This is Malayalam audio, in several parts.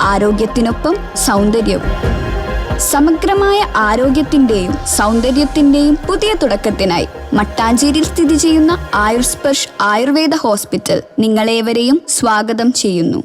ആരോഗ്യത്തിനൊപ്പം സൗന്ദര്യവും. സമഗ്രമായ ആരോഗ്യത്തിന്റെയും സൗന്ദര്യത്തിന്റെയും പുതിയ തുടക്കത്തിനായി മട്ടാഞ്ചേരിയിൽ സ്ഥിതി ചെയ്യുന്ന ആയുർസ്പർഷ് ആയുർവേദ ഹോസ്പിറ്റൽ നിങ്ങളേവരെയും സ്വാഗതം ചെയ്യുന്നു.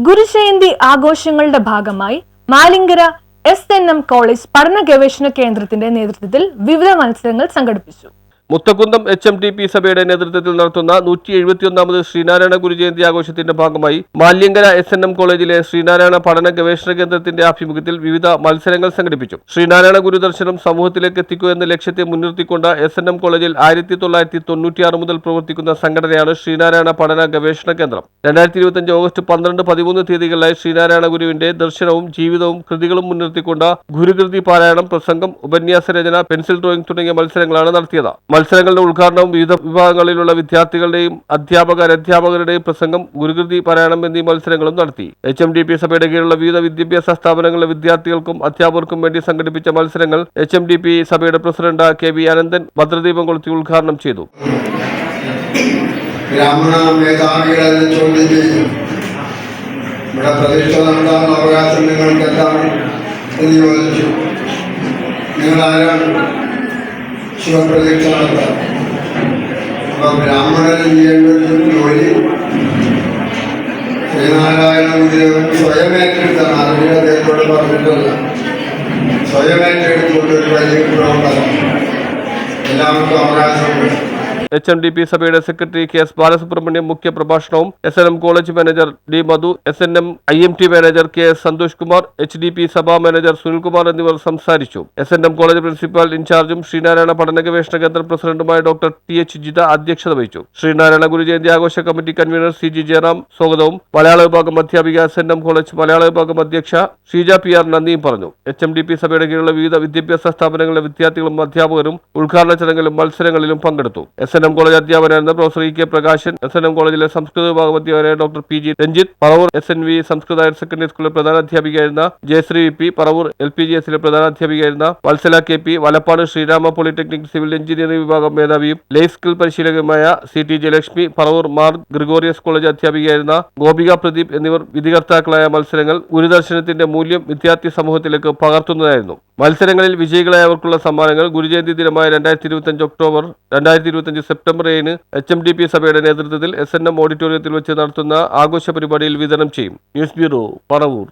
ഗുരുജയന്തി ആഘോഷങ്ങളുടെ ഭാഗമായി Maliankara S N M college പഠന ഗവേഷണ കേന്ദ്രത്തിന്റെ നേതൃത്വത്തിൽ വിവിധ മത്സരങ്ങൾ സംഘടിപ്പിച്ചു. Moothakunnam H M T P സഭയുടെ നേതൃത്വത്തിൽ നടത്തുന്ന നൂറ്റി എഴുപത്തിയൊന്നാമത് ശ്രീനാരായണ ഗുരുജയന്തി ആഘോഷത്തിന്റെ ഭാഗമായി മാല്യങ്കര എസ് എൻ എം കോളേജിലെ ശ്രീനാരായണ പഠന ഗവേഷണ കേന്ദ്രത്തിന്റെ ആഭിമുഖ്യത്തിൽ വിവിധ മത്സരങ്ങൾ സംഘടിപ്പിച്ചു. ശ്രീനാരായണ ഗുരുദർശനം സമൂഹത്തിലേക്ക് എത്തിക്കുക എന്ന ലക്ഷ്യത്തെ മുൻനിർത്തിക്കൊണ്ട് എസ് എൻ എം കോളേജിൽ ആയിരത്തി തൊള്ളായിരത്തി തൊണ്ണൂറ്റിയാറ് മുതൽ പ്രവർത്തിക്കുന്ന സംഘടനയാണ് ശ്രീനാരായണ പഠന ഗവേഷണ കേന്ദ്രം. രണ്ടായിരത്തി ഇരുപത്തിയഞ്ച് ഓഗസ്റ്റ് പന്ത്രണ്ട് പതിമൂന്ന് തീയതികളിലായി ശ്രീനാരായണ ഗുരുവിന്റെ ദർശനവും ജീവിതവും കൃതികളും മുൻനിർത്തിക്കൊണ്ട് ഗുരുകൃതി പാരായണം പ്രസംഗം ഉപന്യാസ രചന പെൻസിൽ ഡ്രോയിംഗ് തുടങ്ങിയ മത്സരങ്ങളാണ് നടത്തിയത്. മത്സരങ്ങളുടെ ഉദ്ഘാടനവും വിവിധ വിഭാഗങ്ങളിലുള്ള വിദ്യാർത്ഥികളുടെയും അധ്യാപക അധ്യാപകരുടെയും പ്രസംഗം ഗുരുകൃതി പാരായണം എന്നീ മത്സരങ്ങളും നടത്തി. എച്ച് എം ഡി പി സഭയുടെ കീഴിലുള്ള വിവിധ വിദ്യാഭ്യാസ സ്ഥാപനങ്ങളിലെ വിദ്യാർത്ഥികൾക്കും അധ്യാപകർക്കും വേണ്ടി സംഘടിപ്പിച്ച മത്സരങ്ങൾ എച്ച് എം ഡി പി സഭയുടെ പ്രസിഡന്റ് കെ വി അനന്തൻ ഭദ്രദീപം കൊളുത്തി ഉദ്ഘാടനം ചെയ്തു. ബ്രാഹ്മണ ഇവിടെ പ്രതിഷ്ഠ നടത്താനുള്ള അവകാശം എന്ന് ചോദിച്ചു. നിങ്ങൾ ആരാണ് ശിവപ്രതീക്ഷ നടത്താൻ അപ്പൊ ബ്രാഹ്മണൻ ചെയ്യേണ്ട ഒരു ജോലി ശ്രീനാരായണ ഗുരു സ്വയം ഏറ്റെടുത്താണ്. ആരുടെ അദ്ദേഹത്തോട് പറഞ്ഞിട്ടല്ല. സ്വയം ഏറ്റെടുത്തുകൊണ്ട് ഒരു വലിയ പ്രവർത്തനം എല്ലാവർക്കും അവകാശമുണ്ട്. എച്ച് എം ഡി പി സഭയുടെ സെക്രട്ടറി കെ എസ് ബാലസുബ്രഹ്മണ്യം മുഖ്യ പ്രഭാഷണവും S N M college manager D Madhu S N M I M T manager K S Santhosh Kumar H D P സഭാ മാനേജർ സുനിൽകുമാർ എന്നിവർ സംസാരിച്ചു. S N M college principal ഇൻചാർജും Sreenarayana പഠന ഗവേഷണ കേന്ദ്രം പ്രസിഡന്റുമായ ഡോക്ടർ ടി എച്ച് ജിത അധ്യക്ഷത വഹിച്ചു. ശ്രീനാരായണ ഗുരുജയന്തി ആഘോഷ committee convener C G Jayaram സ്വാഗതവും മലയാള വിഭാഗം അധ്യാപിക എസ് എൻ എം കോളേജ് മലയാള വിഭാഗം അധ്യക്ഷ ഷീജ പി ആർ നന്ദിയും പറഞ്ഞു. എച്ച് എം ഡി പി സഭയുടെ കീഴിലുള്ള വിവിധ വിദ്യാഭ്യാസ സ്ഥാപനങ്ങളിലെ വിദ്യാർത്ഥികളും അധ്യാപകരും ഉദ്ഘാടന ചടങ്ങിലും മത്സരങ്ങളിലും പങ്കെടുത്തു. S N M college അധ്യാപകനായിരുന്ന professor E K Prakashan S N M കോളേജിലെ സംസ്കൃത വിഭാഗം അധ്യാപകനായ doctor P G Ranjith Paravur S N V സംസ്കൃത ഹയർ സെക്കൻഡറി സ്കൂളിലെ പ്രധാന അധ്യാപികയായിരുന്ന Jayasree V P Paravur L P G എസിലെ പ്രധാന അധ്യാപികയായിരുന്ന Vatsala K P Valappad Sreerama polytechnic civil engineering വിഭാഗം മേധാവിയും life skill പരിശീലകയുമായ C T Jayalakshmi Paravur Mar Gregorios college അധ്യാപികയായിരുന്ന Gopika Pradeep എന്നിവർ വിധികർത്താക്കളായ മത്സരങ്ങൾ ഗുരുദർശനത്തിന്റെ മൂല്യം വിദ്യാർത്ഥി സമൂഹത്തിലേക്ക് പകർത്തുന്നതായിരുന്നു. മത്സരങ്ങളിൽ വിജയികളായവർക്കുള്ള സമ്മാനങ്ങൾ ഗുരുജയന്തി ദിനമായ രണ്ടായിരത്തി ഇരുപത്തിയഞ്ച് ഒക്ടോബർ രണ്ടായിരത്തി ഇരുപത്തിയഞ്ച് സെപ്റ്റംബർ ഏഴിന് എച്ച് എം ഡി പി സഭയുടെ നേതൃത്വത്തിൽ എസ് എൻ എം ഓഡിറ്റോറിയത്തിൽ വെച്ച് നടത്തുന്ന ആഘോഷ പരിപാടിയിൽ വിതരണം ചെയ്യും. News bureau Paravur.